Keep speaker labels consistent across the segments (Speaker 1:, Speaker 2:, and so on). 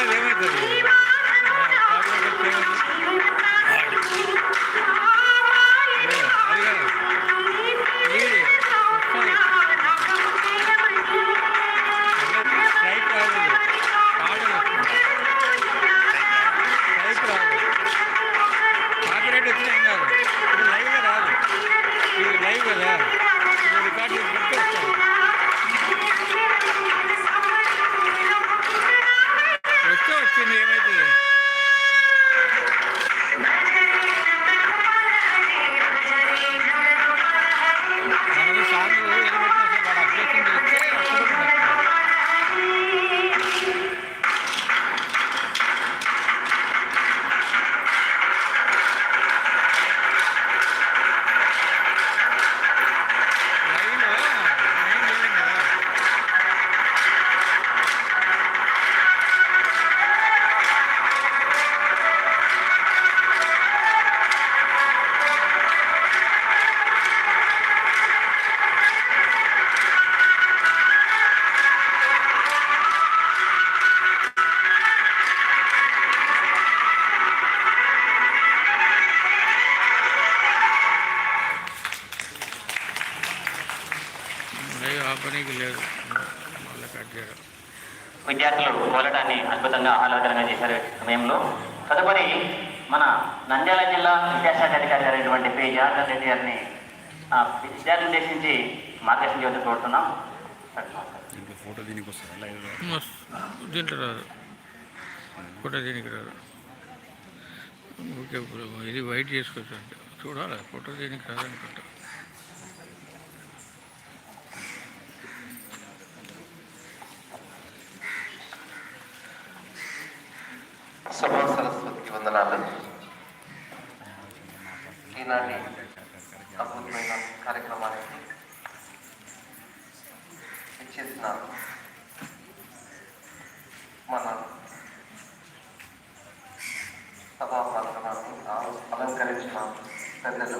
Speaker 1: やばい పనికి లేదు. మళ్ళీ కట్ చేయడం
Speaker 2: విద్యార్థులు కోలటాన్ని అద్భుతంగా ఆహ్లాదకరంగా చేశారు ఈ సమయంలో. తదుపరి మన నంద్యాల జిల్లా విద్యాశాఖ అధికారి అయినటువంటి పి. జనార్దన్ రెడ్డి గారిని ఆ, విద్యార్థులను ఉద్దేశించి మార్గదర్శనం చేయవలసి కోరుతున్నాం.
Speaker 3: ఫోటో దీనికి వస్తుందా?
Speaker 1: దీంట్లో రాదు. ఫోటో దీనికి రాదు. ఓకే ఇది వైట్ చేసుకోవచ్చు అంటే. చూడాలి? ఫోటో దీనికి రాదు
Speaker 4: మన సభా కార్యక్రమాన్ని అలంకరించిన పెద్దలు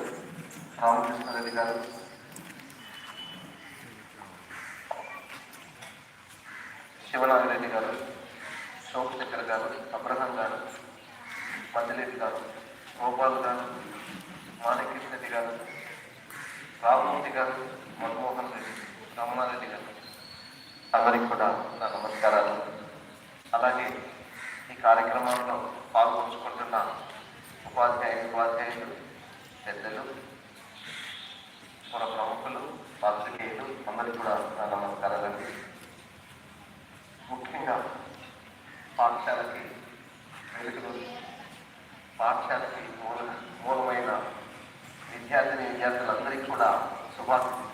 Speaker 4: రామకృష్ణారెడ్డి గారు. శివనాగిరెడ్డి గారు శోభశేఖర్ గారు అబ్రహం గారు మధ్యరెడ్డి గారు గోపాల్ గారు మాణికృష్ణరెడ్డి గారు రామమూర్తి గారు మన్మోహన్ రెడ్డి రమణారెడ్డి గారు. అందరికి కూడా నా నమస్కారాలు. అలాగే ఈ కార్యక్రమంలో పాల్గొంచుకుంటున్న ఉపాధ్యాయులు ఉపాధ్యాయులు పెద్దలు పుర ప్రముఖులు పాత్రికేయులు అందరికీ కూడా నా నమస్కారాలండి. ముఖ్యంగా పాఠశాలకి వెలుగులు పాఠశాలకి మూల మూలమైన విద్యార్థిని విద్యార్థులందరికీ కూడా శుభాకాంక్షలు.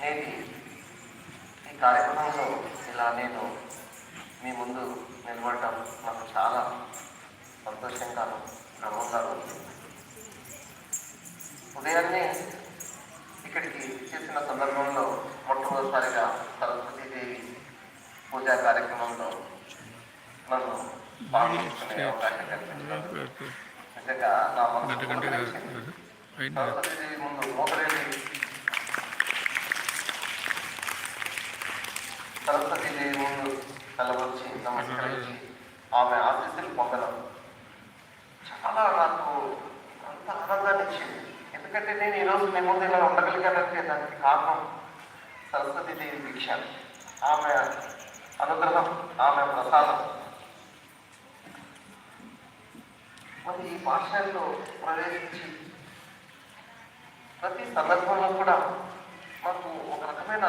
Speaker 4: నేటి కార్యక్రమంలో ఇలా నేను మీ ముందు నిలబడటం నాకు చాలా సంతోషంగా గర్వంగా ఉంది. ఉదయాన్నే ఇక్కడికి చేసిన సందర్భంలో మొట్టమొదటిసారిగా సరస్వతీదేవి పూజా కార్యక్రమంలో నన్ను అవకాశం నిజంగా నా మనసు సరస్వతీదేవి ముందు సరస్వతి దేవి ముందు కలవచ్చి నమస్కరించి ఆమె ఆశీస్సులు పొందడం చాలా నాకు అంత ఆనందాన్ని ఇచ్చింది. ఎందుకంటే నేను ఈరోజు మీ ముందు ఇలా ఉండగలిగానంటే దానికి కారణం సరస్వతి దేవి దీక్ష. ఆమె అనుగ్రహం ఆమె ప్రసాదం. మరి ఈ పాఠశాలలో ప్రవేశించి ప్రతి సందర్భంలో కూడా మాకు ఒక రకమైన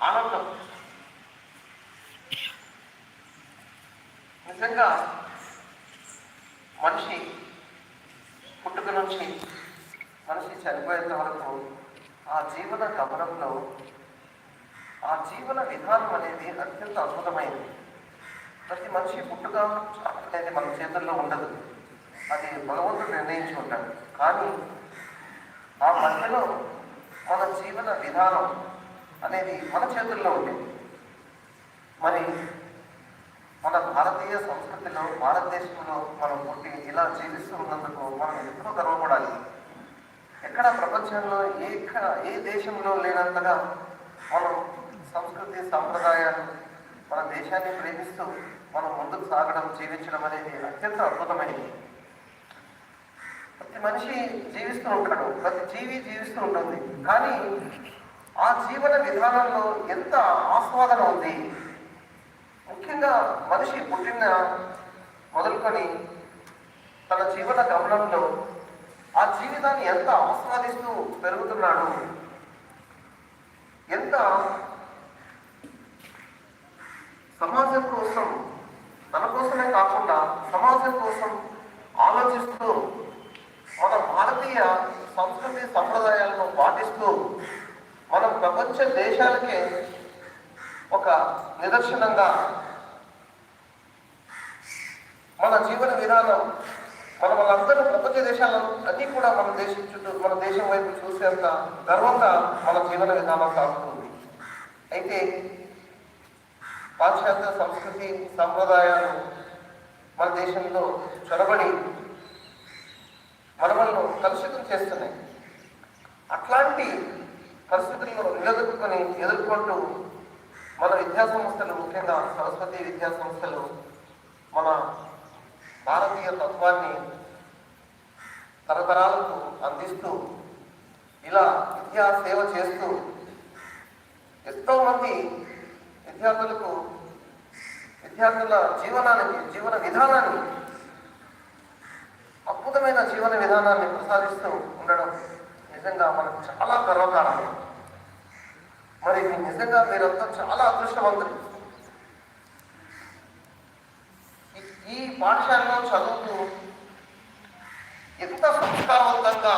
Speaker 4: ఆనందం. నిజంగా మనిషి పుట్టుక నుంచి మనిషి చనిపోయేంత వరకు ఆ జీవన గమనంలో ఆ జీవన విధానం అనేది అత్యంత అద్భుతమైనది. ప్రతి మనిషి పుట్టుక అనేది మన చేతుల్లో ఉండదు. అది భగవంతుడు నిర్ణయించి ఉంటాడు. కానీ ఆ మధ్యలో మన జీవన విధానం అనేది మన చేతుల్లో ఉంది. మరి మన భారతీయ సంస్కృతిలో భారతదేశంలో మనం పుట్టి ఇలా జీవిస్తూ ఉన్నందుకు మనం ఎంతో గర్వపడాలి. ఎక్కడ ప్రపంచంలో ఏ ఏ దేశంలో లేనంతగా మనం సంస్కృతి సాంప్రదాయాలు మన దేశాన్ని ప్రేమిస్తూ మనం ముందుకు సాగడం జీవించడం అనేది అత్యంత అద్భుతమైనది. ప్రతి మనిషి జీవిస్తూ ఉంటాడు. ప్రతి జీవి జీవిస్తూ ఉంటుంది. కానీ ఆ జీవన విధానంలో ఎంత ఆస్వాదన ఉంది? ముఖ్యంగా మనిషి పుట్టిన మొదలుకొని తన జీవన గమనంలో ఆ జీవితాన్ని ఎంత ఆస్వాదిస్తూ పెరుగుతున్నాడు? ఎంత సమాజం కోసం తన కోసమే కాకుండా సమాజం కోసం ఆలోచిస్తూ మన భారతీయ సంస్కృతి సంప్రదాయాలను పాటిస్తూ మనం ప్రపంచ దేశాలకే ఒక నిదర్శనంగా మన జీవన విధానం మనం వాళ్ళందరూ ప్రపంచ దేశాలను అది కూడా మన దేశం చుట్టూ మన దేశం వైపు చూసేంత గర్వంగా మన జీవన విధానం సాగుతుంది. అయితే పాశ్చాత్య సంస్కృతి సంప్రదాయాలు మన దేశంలో చొరబడి మనమలను కలుషితం చేస్తున్నాయి అట్లాంటి పరిస్థితులను నిలదొక్కుని ఎదుర్కొంటూ మన విద్యా సంస్థలు ముఖ్యంగా సరస్వతి విద్యా సంస్థలు మన భారతీయ తత్వాన్ని తరతరాలకు అందిస్తూ ఇలా విద్యా సేవ చేస్తూ ఎంతో మంది విద్యార్థులకు విద్యార్థుల జీవనానికి జీవన విధానాన్ని అద్భుతమైన జీవన విధానాన్ని ప్రసాదిస్తూ ఉండడం నిజంగా మనకు చాలా గర్వకారణం. మరి నిజంగా మీరంతా చాలా అదృష్టవంతులు. ఈ పాఠశాలలో చదువుతూ ఎంత సంస్కారవంతంగా